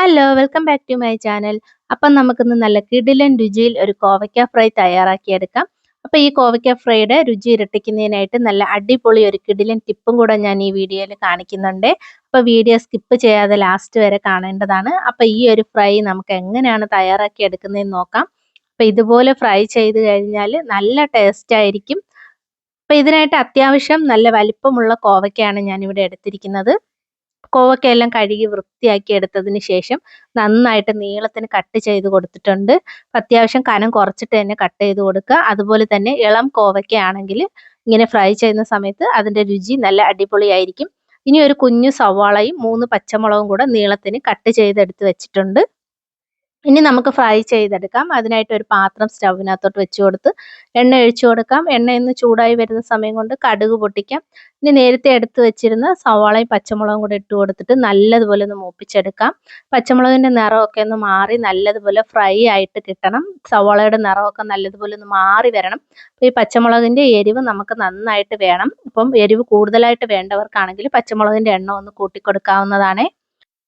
Hello welcome back to my channel അപ്പം നമുക്കിന്ന് നല്ല കിടിലൻ രുചിയിൽ ഒരു കോവയ്ക്ക ഫ്രൈ തയ്യാറാക്കിയെടുക്കാം അപ്പം ഈ കോവയ്ക്ക ഫ്രൈയുടെ രുചി ഇരട്ടിക്കുന്നതിനായിട്ട് നല്ല അടിപൊളി ഒരു കിടിലൻ ടിപ്പും കൂടെ ഞാൻ ഈ വീഡിയോയിൽ കാണിക്കുന്നുണ്ട്. അപ്പോൾ വീഡിയോ സ്കിപ്പ് ചെയ്യാതെ ലാസ്റ്റ് വരെ കാണേണ്ടതാണ്. അപ്പം ഈ ഒരു ഫ്രൈ നമുക്ക് എങ്ങനെയാണ് തയ്യാറാക്കി എടുക്കുന്നതെന്ന് നോക്കാം. അപ്പം ഇതുപോലെ ഫ്രൈ ചെയ്ത് കഴിഞ്ഞാൽ നല്ല ടേസ്റ്റ് ആയിരിക്കും. അപ്പം ഇതിനായിട്ട് അത്യാവശ്യം നല്ല വലിപ്പമുള്ള കോവയ്ക്കാണ് ഞാനിവിടെ എടുത്തിരിക്കുന്നത്. കോവക്കയെല്ലാം കഴുകി വൃത്തിയാക്കി എടുത്തതിന് ശേഷം നന്നായിട്ട് നീളത്തിന് കട്ട് ചെയ്ത് കൊടുത്തിട്ടുണ്ട്. അത്യാവശ്യം കനം കുറച്ചിട്ട് തന്നെ കട്ട് ചെയ്ത് കൊടുക്കുക. അതുപോലെ തന്നെ ഇളം കോവക്കയാണെങ്കിൽ ഇങ്ങനെ ഫ്രൈ ചെയ്യുന്ന സമയത്ത് അതിന്റെ രുചി നല്ല അടിപൊളിയായിരിക്കും. ഇനി ഒരു കുഞ്ഞു സവാളയും മൂന്ന് പച്ചമുളകും കൂടെ നീളത്തിന് കട്ട് ചെയ്തെടുത്ത് വെച്ചിട്ടുണ്ട്. ഇനി നമുക്ക് ഫ്രൈ ചെയ്തെടുക്കാം. അതിനായിട്ട് ഒരു പാത്രം സ്റ്റൗവിനകത്തോട്ട് വെച്ച് കൊടുത്ത് എണ്ണ ഒഴിച്ചു കൊടുക്കാം. എണ്ണ ഇന്ന് ചൂടായി വരുന്ന സമയം കൊണ്ട് കടുക് പൊട്ടിക്കാം. ഇനി നേരത്തെ എടുത്ത് വെച്ചിരുന്ന സവാളയും പച്ചമുളകും കൂടെ ഇട്ട് കൊടുത്തിട്ട് നല്ലതുപോലെ ഒന്ന് മൂപ്പിച്ചെടുക്കാം. പച്ചമുളകിന്റെ നിറമൊക്കെ ഒന്ന് മാറി നല്ലതുപോലെ ഫ്രൈ ആയിട്ട് കിട്ടണം. സവാളയുടെ നിറമൊക്കെ നല്ലതുപോലെ ഒന്ന് മാറി വരണം. അപ്പോൾ ഈ പച്ചമുളകിന്റെ എരിവ് നമുക്ക് നന്നായിട്ട് വേണം. ഇപ്പം എരിവ് കൂടുതലായിട്ട് വേണ്ടവർക്കാണെങ്കിൽ പച്ചമുളകിന്റെ എണ്ണ ഒന്ന് കൂട്ടിക്കൊടുക്കാവുന്നതാണേ.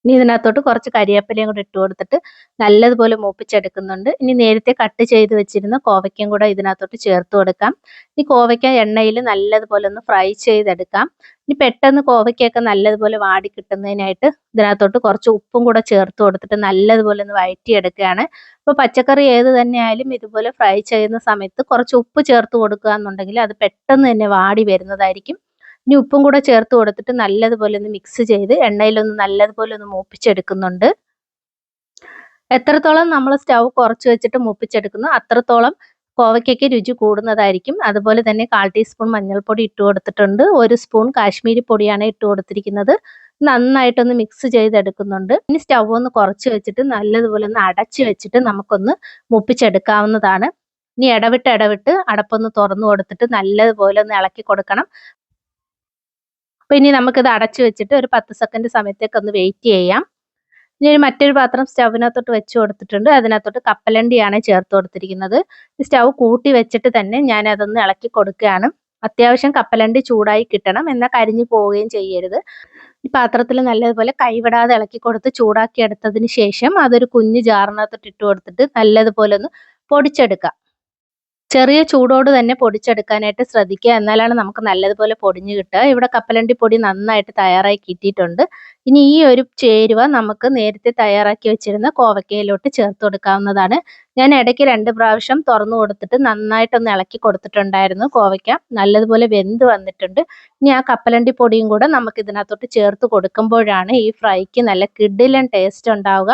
ഇനി ഇതിനകത്തോട്ട് കുറച്ച് കരിയേപ്പിലയും കൂടെ ഇട്ട് കൊടുത്തിട്ട് നല്ലതുപോലെ മൂപ്പിച്ചെടുക്കുന്നുണ്ട്. ഇനി നേരത്തെ കട്ട് ചെയ്ത് വെച്ചിരുന്ന കോവയ്ക്കും കൂടെ ഇതിനകത്തോട്ട് ചേർത്ത് കൊടുക്കാം. ഈ കോവയ്ക്ക എണ്ണയിൽ നല്ലതുപോലെ ഒന്ന് ഫ്രൈ ചെയ്തെടുക്കാം. ഇനി പെട്ടെന്ന് കോവയ്ക്കൊക്കെ നല്ലതുപോലെ വാടി കിട്ടുന്നതിനായിട്ട് ഇതിനകത്തോട്ട് കുറച്ച് ഉപ്പും കൂടെ ചേർത്ത് കൊടുത്തിട്ട് നല്ലതുപോലെ ഒന്ന് വഴറ്റിയെടുക്കുകയാണ് അപ്പോൾ പച്ചക്കറി ഏത് തന്നെയായാലും ഇതുപോലെ ഫ്രൈ ചെയ്യുന്ന സമയത്ത് കുറച്ച് ഉപ്പ് ചേർത്ത് കൊടുക്കുക എന്നുണ്ടെങ്കിൽ അത് പെട്ടെന്ന് തന്നെ വാടി വരുന്നതായിരിക്കും. ഇനി ഉപ്പും കൂടെ ചേർത്ത് കൊടുത്തിട്ട് നല്ലതുപോലെ ഒന്ന് മിക്സ് ചെയ്ത് എണ്ണയിലൊന്ന് നല്ലതുപോലെ ഒന്ന് മൂപ്പിച്ചെടുക്കുന്നുണ്ട്. എത്രത്തോളം നമ്മൾ സ്റ്റൗ കുറച്ച് വെച്ചിട്ട് മൂപ്പിച്ചെടുക്കുന്നു അത്രത്തോളം കോവയ്ക്കൊക്കെ രുചി കൂടുന്നതായിരിക്കും. അതുപോലെ തന്നെ കാൽ ടീസ്പൂൺ മഞ്ഞൾപ്പൊടി ഇട്ട് കൊടുത്തിട്ടുണ്ട്. ഒരു സ്പൂൺ കാശ്മീരി പൊടിയാണ് ഇട്ട് കൊടുത്തിരിക്കുന്നത്. നന്നായിട്ടൊന്ന് മിക്സ് ചെയ്തെടുക്കുന്നുണ്ട്. ഇനി സ്റ്റൗ ഒന്ന് കുറച്ച് വെച്ചിട്ട് നല്ലതുപോലെ ഒന്ന് അടച്ച് വെച്ചിട്ട് നമുക്കൊന്ന് മുപ്പിച്ചെടുക്കാവുന്നതാണ്. ഇനി ഇടവിട്ട് ഇടവിട്ട് അടപ്പൊന്ന് തുറന്നു കൊടുത്തിട്ട് നല്ലതുപോലെ ഒന്ന് ഇളക്കി കൊടുക്കണം. അപ്പോൾ ഇനി നമുക്കിത് അടച്ചു വെച്ചിട്ട് ഒരു പത്ത് സെക്കൻഡ് സമയത്തേക്ക് ഒന്ന് വെയിറ്റ് ചെയ്യാം. ഇനി മറ്റൊരു പാത്രം സ്റ്റൗവിനകത്തോട്ട് വെച്ച് കൊടുത്തിട്ടുണ്ട്. അതിനകത്തോട്ട് കപ്പലണ്ടിയാണ് ചേർത്ത് കൊടുത്തിരിക്കുന്നത്. സ്റ്റൗ കൂട്ടി വെച്ചിട്ട് തന്നെ ഞാൻ അതൊന്ന് ഇളക്കി കൊടുക്കുകയാണ്. അത്യാവശ്യം കപ്പലണ്ടി ചൂടായി കിട്ടണം എന്നാൽ കരിഞ്ഞു പോവുകയും ചെയ്യരുത്. ഈ പാത്രത്തിൽ നല്ലതുപോലെ കൈവിടാതെ ഇളക്കി കൊടുത്ത് ചൂടാക്കി എടുത്തതിന് ശേഷം അതൊരു കുഞ്ഞു ജാറിനകത്തോട്ട് ഇട്ട് കൊടുത്തിട്ട് നല്ലതുപോലെ ഒന്ന് പൊടിച്ചെടുക്കാം. ചെറിയ ചൂടോട് തന്നെ പൊടിച്ചെടുക്കാനായിട്ട് ശ്രദ്ധിക്കുക. എന്നാലാണ് നമുക്ക് നല്ലതുപോലെ പൊടിഞ്ഞു കിട്ടുക. ഇവിടെ കപ്പലണ്ടി പൊടി നന്നായിട്ട് തയ്യാറായി കിട്ടിയിട്ടുണ്ട്. ഇനി ഈ ഒരു ചേരുവ നമുക്ക് നേരത്തെ തയ്യാറാക്കി വെച്ചിരുന്ന കോവക്കയിലോട്ട് ചേർത്ത് കൊടുക്കാവുന്നതാണ്. ഞാൻ ഇടയ്ക്ക് രണ്ട് പ്രാവശ്യം തുറന്നു കൊടുത്തിട്ട് നന്നായിട്ടൊന്ന് ഇളക്കി കൊടുത്തിട്ടുണ്ടായിരുന്നു കോവയ്ക്ക. നല്ലതുപോലെ വെന്ത് വന്നിട്ടുണ്ട്. ഇനി ആ കപ്പലണ്ടി പൊടിയും കൂടെ നമുക്ക് ഇതിനകത്തോട്ട് ചേർത്ത് കൊടുക്കുമ്പോഴാണ് ഈ ഫ്രൈക്ക് നല്ല കിഡിലൻ ടേസ്റ്റ് ഉണ്ടാവുക.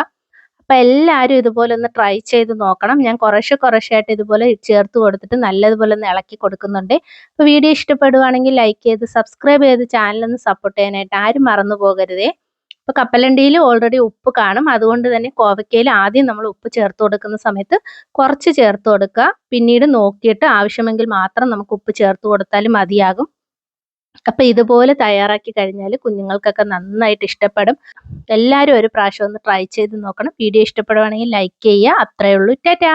അപ്പം എല്ലാവരും ഇതുപോലെ ഒന്ന് ട്രൈ ചെയ്ത് നോക്കണം. ഞാൻ കുറേശ്ശെ ആയിട്ട് ഇതുപോലെ ചേർത്ത് കൊടുത്തിട്ട് നല്ലതുപോലെ ഒന്ന് ഇളക്കി കൊടുക്കുന്നുണ്ട്. അപ്പോൾ വീഡിയോ ഇഷ്ടപ്പെടുവാണെങ്കിൽ ലൈക്ക് ചെയ്ത് സബ്സ്ക്രൈബ് ചെയ്ത് ചാനലൊന്ന് സപ്പോർട്ട് ചെയ്യാനായിട്ട് ആരും മറന്നു പോകരുതേ. അപ്പോൾ കപ്പലണ്ടിയിൽ ഓൾറെഡി ഉപ്പ് കാണും. അതുകൊണ്ട് തന്നെ കോവയ്ക്കയിൽ ആദ്യം നമ്മൾ ഉപ്പ് ചേർത്ത് കൊടുക്കുന്ന സമയത്ത് കുറച്ച് ചേർത്ത് കൊടുക്കുക. പിന്നീട് നോക്കിയിട്ട് ആവശ്യമെങ്കിൽ മാത്രം നമുക്ക് ഉപ്പ് ചേർത്ത് കൊടുത്താലും മതിയാകും. അപ്പം ഇതുപോലെ തയ്യാറാക്കി കഴിഞ്ഞാൽ കുഞ്ഞുങ്ങൾക്കൊക്കെ നന്നായിട്ട് ഇഷ്ടപ്പെടും. എല്ലാവരും ഒരു പ്രാവശ്യം ഒന്ന് ട്രൈ ചെയ്ത് നോക്കണം. വീഡിയോ ഇഷ്ടപ്പെടുവാണെങ്കിൽ ലൈക്ക് ചെയ്യുക. അത്രയേ ഉള്ളൂ. ടാറ്റാ!